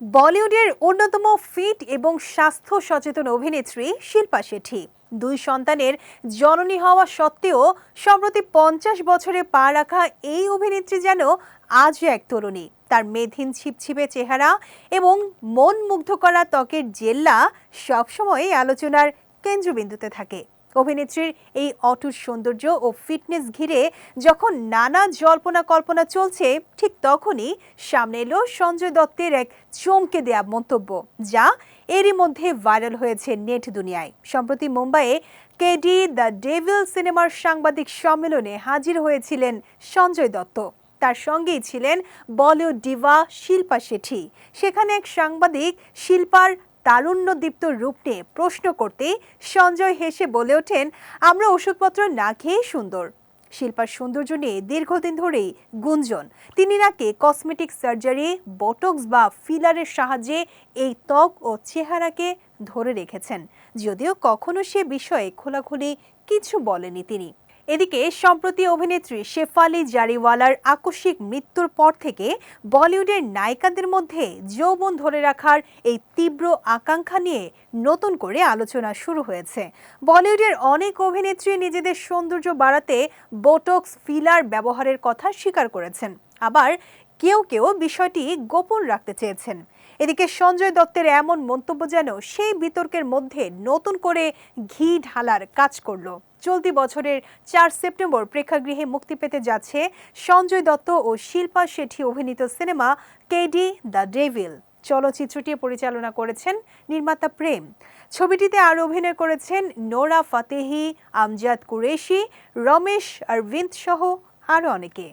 বলিউডের অন্যতম ফিট এবং স্বাস্থ্য সচেতন অভিনেত্রী শিল্পা শেঠি। দুই সন্তানের জননী হওয়া সত্ত্বেও সম্প্রতি পঞ্চাশ বছরে পা রাখা এই অভিনেত্রী যেন আজও এক তরুণী। তার মেধিন ছিপছিপে চেহারা এবং মন মুগ্ধ করা ত্বকের জেল্লা সবসময়ই আলোচনার কেন্দ্রবিন্দুতে থাকে। অভিনেত্রীর এই অটুট সৌন্দর্য ও ফিটনেস ঘিরে যখন নানা জল্পনা কল্পনা চলছে, ঠিক তখনই সামনে এলো সঞ্জয় দত্তের এক চমকে দেয়া মন্তব্য, যা এরই মধ্যে ভাইরাল হয়েছে নেট দুনিয়ায়। সম্প্রতি মুম্বাইয়ে কেডি দ্য ডেভিল সিনেমার সাংবাদিক সম্মেলনে হাজির হয়েছিলেন সঞ্জয় দত্ত। তার সঙ্গেই ছিলেন বলিউড ডিভা শিল্পা শেঠি। সেখানে এক সাংবাদিক শিল্পার তারুণ্যদীপ্ত রূপ নিয়ে প্রশ্ন করতে সঞ্জয় হেসে বলে ওঠেন, আমরা ওষুধপত্র না খেয়ে সুন্দর। শিল্পার সৌন্দর্য নিয়ে দীর্ঘদিন ধরেই গুঞ্জন। তিনি নাকি কসমেটিক সার্জারি, বটক্স বা ফিলারের সাহায্যে এই ত্বক ও চেহারাকে ধরে রেখেছেন। যদিও কখনো সে বিষয়ে খোলাখুলি কিছু বলেনি তিনি। এদিকে, সম্প্রতি অভিনেত্রী শেফালি জারিওয়ালার আকস্মিক মৃত্যুর পর থেকে বলিউডের নায়িকাদের মধ্যে যৌবন ধরে রাখার এই তীব্র আকাঙ্ক্ষা নিয়ে নতুন করে আলোচনা শুরু হয়েছে। বলিউডের অনেক অভিনেত্রী নিজেদের সৌন্দর্য বাড়াতে বোটক্স, ফিলার ব্যবহারের কথা স্বীকার করেছেন। আবার কেউ কেউ বিষয়টি গোপন রাখতে চেয়েছেন। এদিকে, সঞ্জয় দত্তের এমন মন্তব্য যেন সেই বিতর্কের মধ্যে নতুন করে ঘি ঢালার কাজ করল। চলতি বছরের চার সেপ্টেম্বর প্রেক্ষাগৃহে মুক্তি পেতে যাচ্ছে সঞ্জয় দত্ত ও শিল্পা শেঠি অভিনীত সিনেমা কেডি দ্য ডেভিল। চলচ্চিত্রটি পরিচালনা করেছেন নির্মাতা প্রেম। ছবিটিতে আরও অভিনয় করেছেন নোরা ফাতেহি, আমজাদ কুরেশি, রমেশ অরবিন্দ সহ আরও অনেকে।